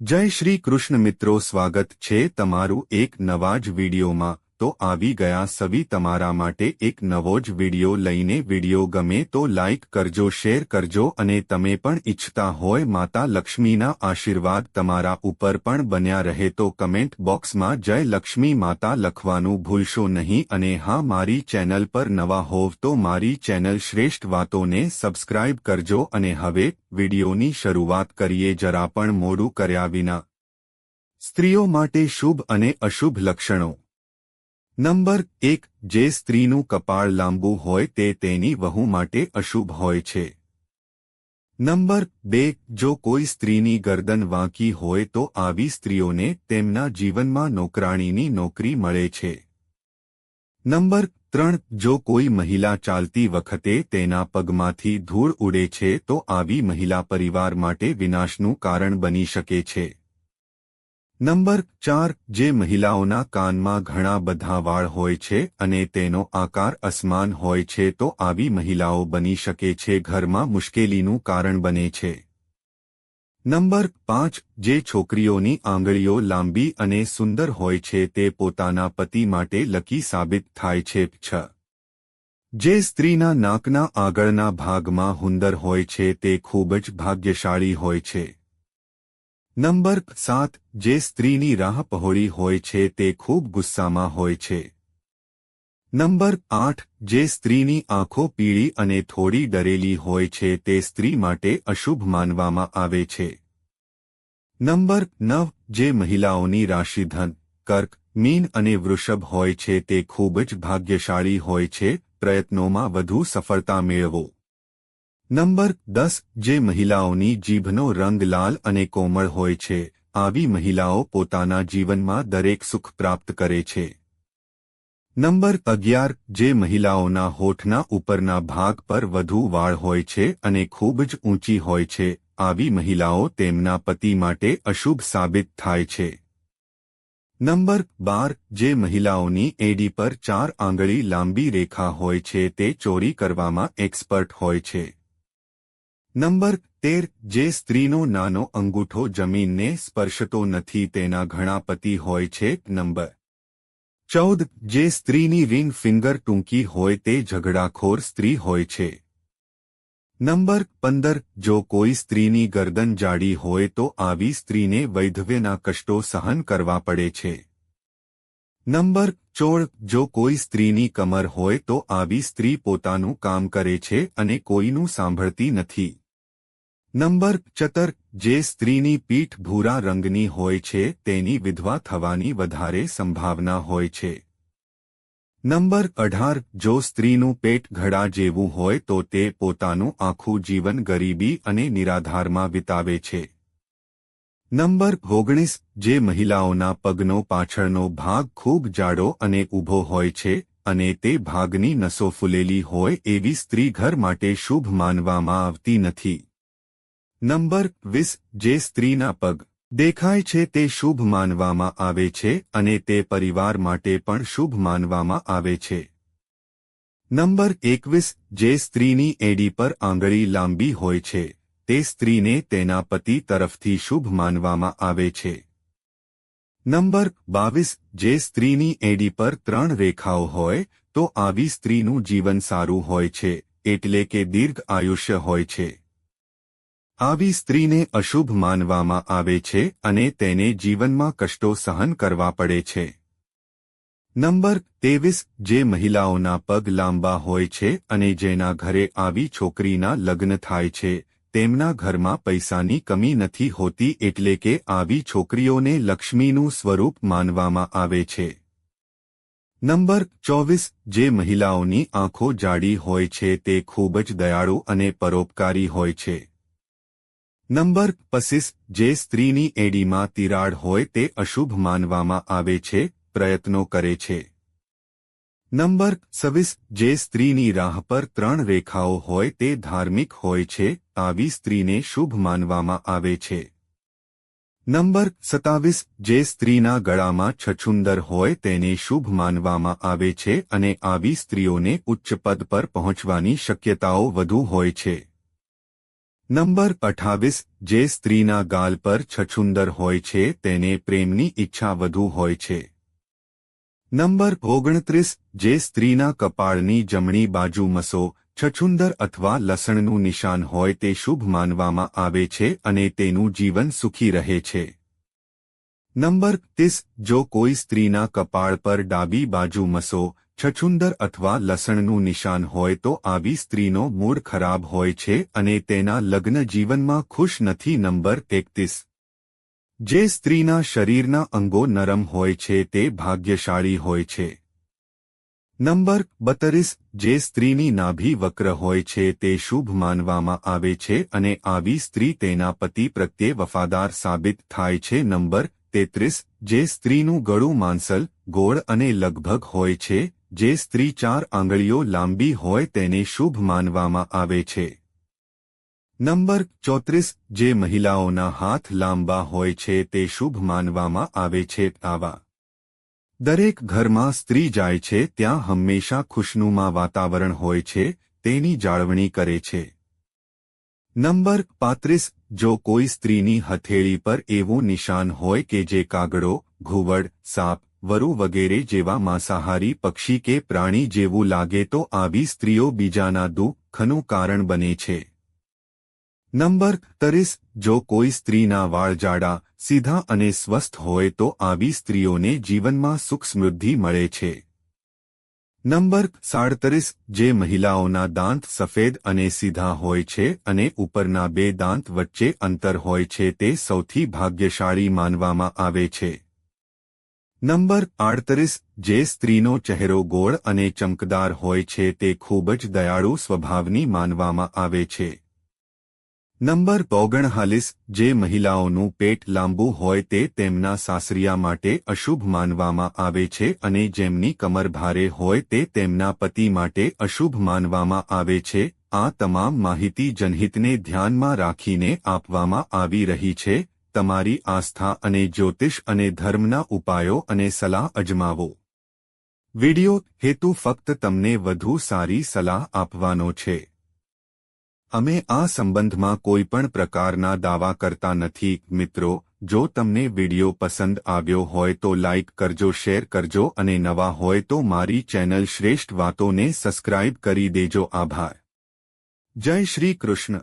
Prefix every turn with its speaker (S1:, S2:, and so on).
S1: જય શ્રી કૃષ્ણ મિત્રો સ્વાગત છે તમારું એક નવા જ વિડીયોમાં. તો આવી ગયા સવી તમારા માટે એક નવો જ વીડિયો લઈને વીડિયો ગમે તો લાઇક કરજો, શેર કરજો અને તમે પણ ઈચ્છતા હોય માતા લક્ષ્મીના આશીર્વાદ તમારા ઉપર પણ બન્યા રહે તો કમેન્ટ બોક્સમાં જય લક્ષ્મી માતા લખવાનું ભૂલશો નહીં અને હા, મારી ચેનલ પર નવા હોવ તો મારી ચેનલ શ્રેષ્ઠ વાતોને સબસ્ક્રાઇબ કરજો અને હવે વિડીયોની શરૂઆત કરીએ જરા પણ મોડું કર્યા વિના. સ્ત્રીઓ માટે શુભ અને અશુભ લક્ષણો. નંબર એક, જે સ્ત્રીનું કપાળ લાંબુ હોય તે તેની વહુ માટે અશુભ હોય છે. નંબર બે, જો કોઈ સ્ત્રીની ગરદન વાંકી હોય તો આવી સ્ત્રીઓને તેમના જીવનમાં નોકરાણીની નોકરી મળે છે. નંબર ત્રણ, જો કોઈ મહિલા ચાલતી વખતે તેના પગમાંથી ધૂળ ઉડે છે તો આવી મહિલા પરિવાર માટે વિનાશનું કારણ બની શકે છે. નંબર ચાર, જે મહિલાઓના કાનમાં ઘણા બધા વાળ હોય છે અને તેનો આકાર અસમાન હોય છે તો આવી મહિલાઓ બની શકે છે ઘરમાં મુશ્કેલીનું કારણ બને છે. નંબર પાંચ, જે છોકરીઓની આંગળીઓ લાંબી અને સુંદર હોય છે તે પોતાના પતિ માટે લકી સાબિત થાય છે. છ. જે સ્ત્રીના નાકના આગળના ભાગમાં હુંદર હોય છે તે ખૂબ જ ભાગ્યશાળી હોય છે. નંબર સાત, જે સ્ત્રીની રાહ પહોળી હોય છે તે ખૂબ ગુસ્સામાં હોય છે. નંબર આઠ, જે સ્ત્રીની આંખો પીળી અને થોડી ડરેલી હોય છે તે સ્ત્રી માટે અશુભ માનવામાં આવે છે. નંબર નવ, જે મહિલાઓની રાશિધન, કર્ક, મીન અને વૃષભ હોય છે તે ખૂબ જ ભાગ્યશાળી હોય છે, પ્રયત્નોમાં વધુ સફળતા મેળવો. નંબર દસ, જે મહિલાઓની જીભનો રંગ લાલ અને કોમળ હોય છે, આવી મહિલાઓ પોતાના જીવનમાં દરેક સુખ પ્રાપ્ત કરે છે. નંબર અગિયાર, જે મહિલાઓના હોઠના ઉપરના ભાગ પર વધુ વાળ હોય છે અને ખૂબ જ ઊંચી હોય છે, આવી મહિલાઓ તેમના પતિ માટે અશુભ સાબિત થાય છે. નંબર બાર, જે મહિલાઓની એડી પર ચાર આંગળી લાંબી રેખા હોય છે તે ચોરી કરવામાં એક્સપર્ટ હોય છે. નંબર તેર, જે સ્ત્રીનો નાનો અંગૂઠો જમીનને સ્પર્શતો નથી તેના ઘણા પતિ હોય છે, નંબર ચૌદ, જે સ્ત્રીની રિંગ ફિંગર ટૂંકી હોય તે ઝઘડાખોર સ્ત્રી હોય છે. નંબર પંદર, જો કોઈ સ્ત્રીની ગરદન જાડી હોય તો આવી સ્ત્રીને વૈધવ્યના કષ્ટો સહન કરવા પડે છે. નંબર ચોળ, જો કોઈ સ્ત્રીની કમર હોય તો આવી સ્ત્રી પોતાનું કામ કરે છે અને કોઈનું સાંભળતી નથી. નંબર ચતર, જે સ્ત્રીની પીઠ ભૂરા રંગની હોય છે, તેની વિધવા થવાની વધારે સંભાવના હોય છે. નંબર અઢાર, જો સ્ત્રીનું પેટ ઘડા જેવું હોય તો તે પોતાનું આખું જીવન ગરીબી અને નિરાધારમાં વિતાવે છે. નંબર ઓગણીસ, જે મહિલાઓના પગનો પાછળનો ભાગ ખૂબ જાડો અને ઊભો હોય છે, અને તે ભાગની નસો ફૂલેલી હોય એવી સ્ત્રી ઘર માટે શુભ માનવામાં આવતી નથી. નંબર વીસ, જે સ્ત્રીના પગ દેખાય છે તે શુભ માનવામાં આવે છે અને તે પરિવાર માટે પણ શુભ માનવામાં આવે છે. નંબર એકવીસ, જે સ્ત્રીની એડી પર આંગળી લાંબી હોય છે, તે સ્ત્રીને તેના પતિ તરફથી શુભ માનવામાં આવે છે. નંબર બાવીસ, જે સ્ત્રીની એડી પર ત્રણ રેખાઓ હોય, તો આવી સ્ત્રીનું જીવન સારું હોય છે, એટલે કે દીર્ઘ આયુષ્ય હોય છે. આવી સ્ત્રીને અશુભ માનવામાં આવે છે અને તેને જીવનમાં કષ્ટો સહન કરવા પડે છે. નંબર તેવીસ જે મહિલાઓના પગ લાંબા હોય છે અને જેના ઘરે આવી છોકરીના લગ્ન થાય છે, તેમના ઘરમાં પૈસાની કમી નથી હોતી એટલે કે આવી છોકરીઓને લક્ષ્મીનું સ્વરૂપ માનવામાં આવે છે. નંબર ચોવીસ, જે મહિલાઓની આંખો જાડી હોય છે તે ખૂબ જ દયાળુ અને પરોપકારી હોય છે. નંબર પચીસ જે સ્ત્રીની એડીમાં તિરાડ હોય તે અશુભ માનવામાં આવે છે, પ્રયત્નો કરે છે. નંબર છવ્વીસ જે સ્ત્રીની રાહ પર ત્રણ રેખાઓ હોય તે ધાર્મિક હોય છે, આવી સ્ત્રીને શુભ માનવામાં આવે છે. નંબર સત્તાવીસ જે સ્ત્રીના ગળામાં છછુંદર હોય તેને શુભ માનવામાં આવે છે અને આવી સ્ત્રીઓને ઉચ્ચ પદ પર પહોંચવાની શક્યતાઓ વધુ હોય છે. નંબર અઠાવીસ, જે સ્ત્રીના ગાલ પર છછુંદર હોય છે, તેને પ્રેમની ઈચ્છા વધુ હોય છે. નંબર ઓગણત્રીસ, જે સ્ત્રીના કપાળની જમણી બાજુ મસો, છછુંદર અથવા લસણનું નિશાન હોય તે શુભ માનવામાં આવે છે અને તેનું જીવન સુખી રહે છે. નંબર ત્રીસ, જો કોઈ સ્ત્રીના કપાળ પર ડાબી બાજુ મસો છછુંદર અથવા લસણનું નિશાન હોય તો આવી સ્ત્રીનો મૂડ ખરાબ હોય છે અને તેના લગ્ન જીવનમાં ખુશ નથી નંબર એકતીસ જે સ્ત્રીના શરીરના અંગો નરમ હોય છે તે ભાગ્યશાળી હોય છે. નંબર બત્રીસ. જે સ્ત્રીની નાભી વક્ર હોય છે તે શુભ માનવામાં આવે છે અને આવી સ્ત્રી તેના પતિ પ્રત્યે વફાદાર સાબિત થાય છે નંબર તેત્રીસ. જે સ્ત્રીનું ગળું માંસલ, ગોળ અને લગભગ હોય છે જે સ્ત્રી ચાર આંગળીઓ લાંબી હોય તેને શુભ માનવામાં આવે છે. નંબર ચોત્રીસ, જે મહિલાઓના હાથ લાંબા હોય છે તે શુભ માનવામાં આવે છે. આવા. દરેક ઘરમાં સ્ત્રી જાય છે ત્યાં હંમેશા ખુશનુમા વાતાવરણ હોય છે, તેની જાળવણી કરે છે. નંબર પાંત્રીસ, જો કોઈ સ્ત્રીની હથેળી પર એવું નિશાન હોય કે જે કાગડો, ઘુવડ, સાપ વરુ વગેરે જેવા માંસાહારી પક્ષી કે પ્રાણી જેવું લાગે તો આવી સ્ત્રીઓ બીજાના દુઃખનું કારણ બને છે. નંબર તરીસ, જો કોઈ સ્ત્રીના વાળ જાડા, સીધા અને સ્વસ્થ હોય તો આવી સ્ત્રીઓને જીવનમાં સુખ સમૃદ્ધિ મળે છે. નંબર સાડત્રીસ, જે મહિલાઓના દાંત સફેદ અને સીધા હોય છે અને ઉપરના બે દાંત વચ્ચે અંતર હોય છે તે સૌથી ભાગ્યશાળી માનવામાં આવે છે. નંબર આડત્રીસ, જે સ્ત્રીનો ચહેરો ગોળ અને ચમકદાર હોય છે તે ખૂબ જ દયાળુ સ્વભાવની માનવામાં આવે છે. નંબર ઓગણહાલીસ જે મહિલાઓનું પેટ લાંબુ હોય તે તેમના સાસરિયા માટે અશુભ માનવામાં આવે છે અને જેમની કમર ભારે હોય તે તેમના પતિ માટે અશુભ માનવામાં આવે છે, આ તમામ માહિતી જનહિતને ધ્યાનમાં રાખીને આપવામાં આવી રહી છે તમારી આસ્થા અને જ્યોતિષ અને ધર્મના ઉપાયો અને સલાહ અજમાવો. વિડિયો હેતુ ફક્ત તમને વધુ સારી સલાહ આપવાનો છે. અમે આ સંબંધમાં કોઈપણ પ્રકારના દાવા કરતા નથી, મિત્રો. જો તમને વિડિયો પસંદ આવ્યો હોય તો લાઇક કરજો, શેર કરજો અને નવા હોય તો મારી ચેનલ શ્રેષ્ઠ વાતોને સબસ્ક્રાઇબ કરી દેજો. આભાર. જય શ્રી કૃષ્ણ.